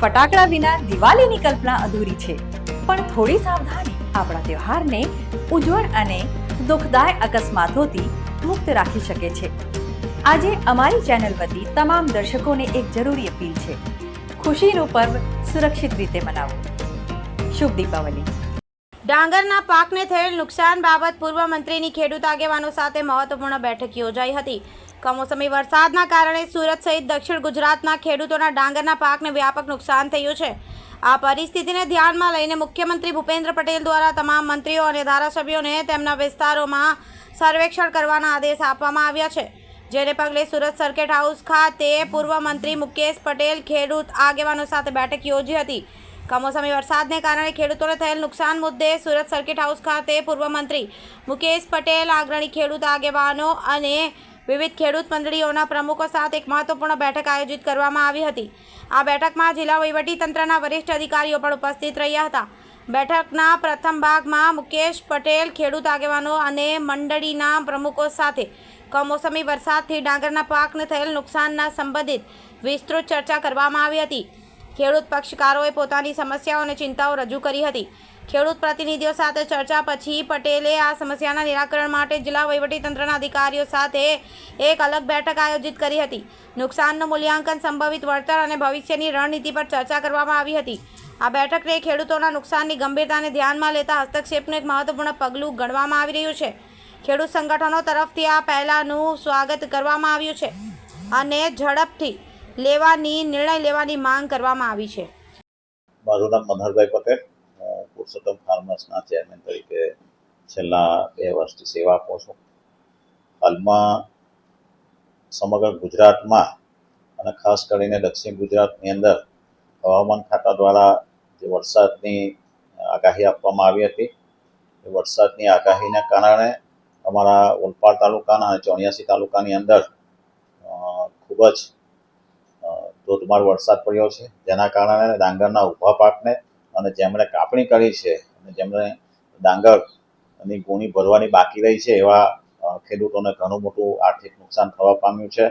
ફટાકડા વિના દિવાળીની કલ્પના અધૂરી છે. પણ થોડી સાવધાની આપણા તહેવારને ઉજ્જવળ અને દુઃખદાય અકસ્માતોથી મુક્ત રાખી શકે છે. આજે અમારી ચેનલ વતી તમામ દર્શકોને એક જરૂરી અપીલ છે. ખુશીનું પર્વ સુરક્ષિત રીતે મનાવો. શુભ દીપાવલી. ડાંગરના પાકને થયેલ નુકસાન બાબત પૂર્વ મંત્રીની ખેડૂત આગેવાનો સાથે મહત્વપૂર્ણ બેઠક યોજાઈ હતી. કમોસમી વરસાદના કારણે સુરત સહિત દક્ષિણ ગુજરાતના ખેડૂતોના ડાંગરના પાકને વ્યાપક નુકસાન થયું છે. આ પરિસ્થિતિને ધ્યાનમાં લઈને મુખ્યમંત્રી ભૂપેન્દ્ર પટેલ દ્વારા તમામ મંત્રીઓ અને ધારાસભ્યોને તેમના વિસ્તારોમાં સર્વેક્ષણ કરવાના આદેશ આપવામાં આવ્યા છે. જેને પગલે સુરત સર્કિટ હાઉસ ખાતે પૂર્વ મંત્રી મુકેશ પટેલ ખેડૂત આગેવાનો સાથે બેઠક યોજી હતી. કમોસમી વરસાદને કારણે ખેડૂતોને થયેલ નુકસાન મુદ્દે સુરત સર્કિટ હાઉસ ખાતે પૂર્વ મંત્રી મુકેશ પટેલ અગ્રણી ખેડૂત આગેવાનો અને વિવિધ ખેડૂત મંડળીઓના પ્રમુખો સાથે એક મહત્વપૂર્ણ બેઠક આયોજિત કરવામાં આવી હતી. આ બેઠકમાં જિલ્લા વહીવટીતંત્રના વરિષ્ઠ અધિકારીઓ પણ ઉપસ્થિત રહ્યા હતા. બેઠકના પ્રથમ ભાગમાં મુકેશ પટેલ, ખેડૂત આગેવાનો અને મંડળીના પ્રમુખો સાથે કમોસમી વરસાદથી ડાંગરના પાકને થયેલ નુકસાનના સંબંધિત વિસ્તૃત ચર્ચા કરવામાં આવી હતી. ખેડૂત પક્ષકારોએ પોતાની સમસ્યાઓ અને ચિંતાઓ રજૂ કરી હતી. ખેડૂત પ્રતિનિધિઓ સાથે ચર્ચા પછી પટેલે આ સમસ્યાના નિરાકરણ માટે જિલ્લા વહીવટીતંત્રના અધિકારીઓ સાથે એક અલગ બેઠક આયોજિત કરી હતી. નુકસાનનું મૂલ્યાંકન, સંભવિત વળતર અને ભવિષ્યની રણનીતિ પર ચર્ચા કરવામાં આવી હતી. આ બેઠકને ખેડૂતોના નુકસાનની ગંભીરતાને ધ્યાનમાં લેતા હસ્તક્ષેપનું એક મહત્વપૂર્ણ પગલું ગણવામાં આવી રહ્યું છે. ખેડૂત સંગઠનો તરફથી આ પહેલાંનું સ્વાગત કરવામાં આવ્યું છે અને ઝડપથી લેવાની, નિર્ણય લેવાની માંગ કરવામાં આવી છે. મારું નામ મનહરભાઈ પટેલ. પુરુષોત્તમ ફાર્મર્સના ચેરમેન તરીકે છેલ્લા બે વર્ષથી સેવા આપું છું. હાલમાં સમગ્ર ગુજરાતમાં અને ખાસ કરીને દક્ષિણ ગુજરાતની અંદર હવામાન ખાતા દ્વારા જે વરસાદની આગાહી આપવામાં આવી હતી, એ વરસાદની આગાહીને કારણે અમારા ઓલપાડ તાલુકાના અને ચોર્યાસી તાલુકાની અંદર ખૂબ જ ધોધમાર વરસાદ પડ્યો છે. જેના કારણે ડાંગરના ઊભા પાકને અને જેમણે કાપણી કરી છે અને જેમણે ડાંગરની ગુણી ભરવાની બાકી રહી છે એવા ખેડૂતોને ઘણું મોટું આર્થિક નુકસાન થવા પામ્યું છે.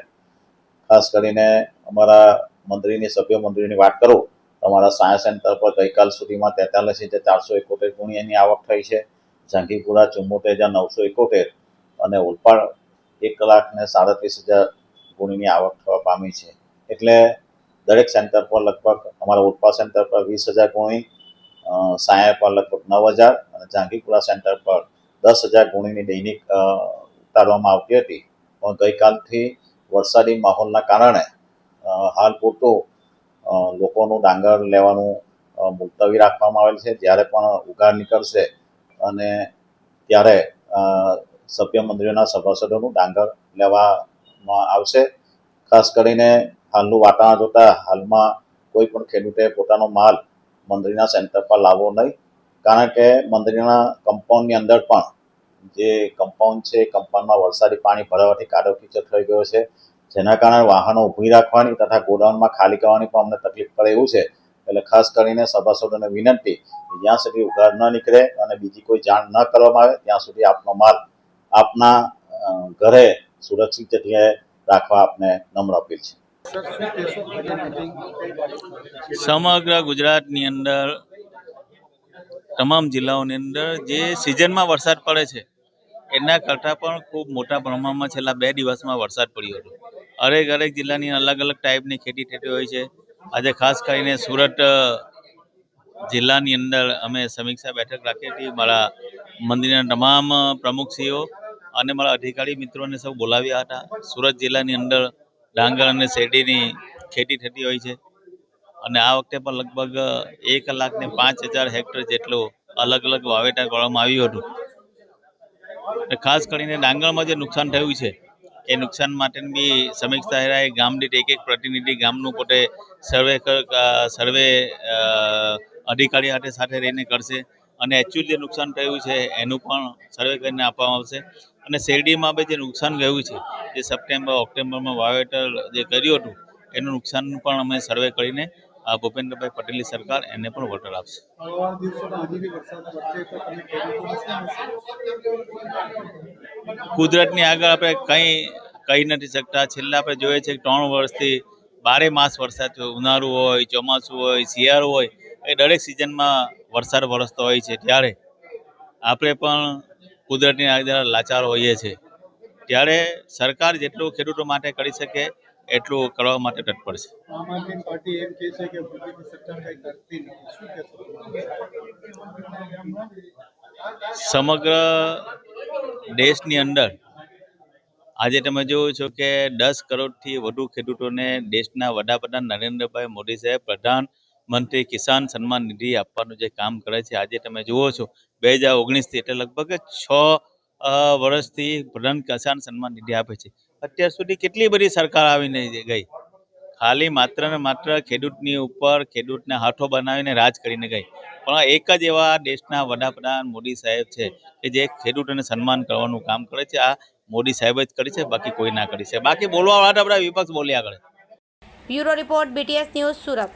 ખાસ કરીને અમારા મંત્રીની, સભ્ય મંત્રીની વાત કરું તો અમારા સાયન્સ સેન્ટર પર ગઈકાલ સુધીમાં તેતાલીસ હજાર ચારસો એકોતેર ગુણીની આવક થઈ છે. ઝાંખીપુરા ચુમ્મોતેર હજાર નવસો એકોતેર અને ઓલપાડ એક લાખ ને સાડત્રીસ હજાર ગુણીની આવક થવા પામી છે. એટલે દરેક સેન્ટર પર લગભગ અમારા ઉત્પાદ સેન્ટર પર વીસ હજાર ગુણી સાયા પર લગભગ નવ હજાર અને જાંગીપુરા સેન્ટર પર દસ હજાર ગુણીની દૈનિક ઉતારવામાં આવતી હતી. પણ ગઈકાલથી વરસાદી માહોલના કારણે હાલ પૂરતું લોકોનું ડાંગર લેવાનું મુલતવી રાખવામાં આવેલ છે. જ્યારે પણ ઉઘાડ નીકળશે અને ત્યારે સભ્ય મંત્રીઓના સભાસદોનું ડાંગર લેવામાં આવશે. ખાસ કરીને હાલનું વાતાવરણ જોતા હાલમાં કોઈ પણ ખેડૂતે પોતાનો માલ મંત્રીના સેન્ટર પર લાવવો નહીં. કારણ કે મંદિરના કમ્પાઉન્ડની અંદર પણ જે કમ્પાઉન્ડ છે કમ્પાઉન્ડમાં વરસાદી પાણી ભરાવાથી કાદવ કીચડ થઈ ગયો છે. જેના કારણે વાહનો ઊભી રાખવાની તથા ગોડાઉનમાં ખાલી કરવાની પણ અમને તકલીફ પડે એવું છે. એટલે ખાસ કરીને સભાસદોને વિનંતી જ્યાં સુધી ઉઘાડ ન નીકળે અને બીજી કોઈ જાણ ન કરવામાં આવે, ત્યાં સુધી આપનો માલ આપના ઘરે સુરક્ષિત જગ્યાએ રાખવા આપને નમ્ર અપીલ છે. સમગ્ર ગુજરાતની અંદર, તમામ જિલ્લાઓની અંદર જે સિઝનમાં વરસાદ પડે છે, એના કરતાં પણ ખૂબ મોટા પ્રમાણમાં છેલ્લા બે દિવસમાં વરસાદ પડ્યો હતો. હરેક હરેક જિલ્લાની અલગ અલગ ટાઈપની ખેતી થતી હોય છે. આજે ખાસ કરીને સુરત જિલ્લાની અંદર અમે સમીક્ષા બેઠક રાખી હતી. મારા મંદિરના તમામ પ્રમુખશ્રીઓ અને મારા અધિકારી મિત્રોને સૌ બોલાવ્યા હતા. સુરત જિલ્લાની અંદર ડાંગર અને શેરડીની ખેતી થતી હોય છે. અને આ વખતે પણ લગભગ એક લાખ ને પાંચ હજાર હેક્ટર જેટલું અલગ અલગ વાવેતર કરવામાં આવ્યું હતું. ખાસ કરીને ડાંગરમાં જે નુકસાન થયું છે, એ નુકસાન માટેની બી સમીક્ષા હેરાય ગામ એક એક પ્રતિનિધિ ગામનું પોતે સર્વે સર્વે અધિકારી સાથે સાથે રહીને કરશે. અને એકચ્યુઅલ જે નુકસાન થયું છે, એનું પણ સર્વે કરીને આપવામાં આવશે. અને શેરડીમાં બી જે નુકસાન ગયું છે, જે સપ્ટેમ્બર, ઓક્ટોબરમાં વાવેતર જે કર્યું હતું, એનું નુકસાન પણ અમે સર્વે કરીને ભૂપેન્દ્રભાઈ પટેલની સરકાર એને પણ વળતર આપશે. કુદરતની આગળ આપણે કંઈ કહી નથી શકતા. છેલ્લા આપણે જોઈએ છે કે ત્રણ વર્ષથી બારે માસ વરસાદ થયો. ઉનાળુ હોય, ચોમાસું હોય, શિયાળો હોય, એ દરેક સિઝનમાં વરસાદ વરસતો હોય છે. ત્યારે આપણે પણ કુદરતની આગળ લાચાર હોઈએ છીએ ત્યારે સરકાર જેટલું ખેડૂતો માટે કરી શકે એટલું કરવા માટે તત્પર છે. સમગ્ર દેશની અંદર આજે તમે જોવો છો કે દસ કરોડથી વધુ ખેડૂતોને દેશના વડાપ્રધાન નરેન્દ્રભાઈ મોદી સાહેબ પ્રધાનમંત્રી કિસાન સન્માન નિધિ આપવાનું જે કામ કરે છે આજે તમે જુઓ છો બે હજાર ઓગણીસથી એટલે લગભગ છ વર્ષથી ભ્રન કિસાન સન્માન નિધિ આપે છે. અત્યાર સુધી કેટલી બધી સરકાર આવીને ગઈ? ખાલી માત્ર ને માત્ર ખેડૂતની ઉપર ખેડૂતને હાથો બનાવીને રાજ કરીને ગઈ. પણ એક જ એવા દેશના વડાપ્રધાન મોદી સાહેબ છે કે જે ખેડૂતોને સન્માન કરવાનું કામ કરે છે. આ મોદી સાહેબ જ કરી છે, બાકી કોઈ ના કરી છે. બાકી બોલવા વાળા વિપક્ષ બોલ્યા કરે. Bureau report BTS news Surat.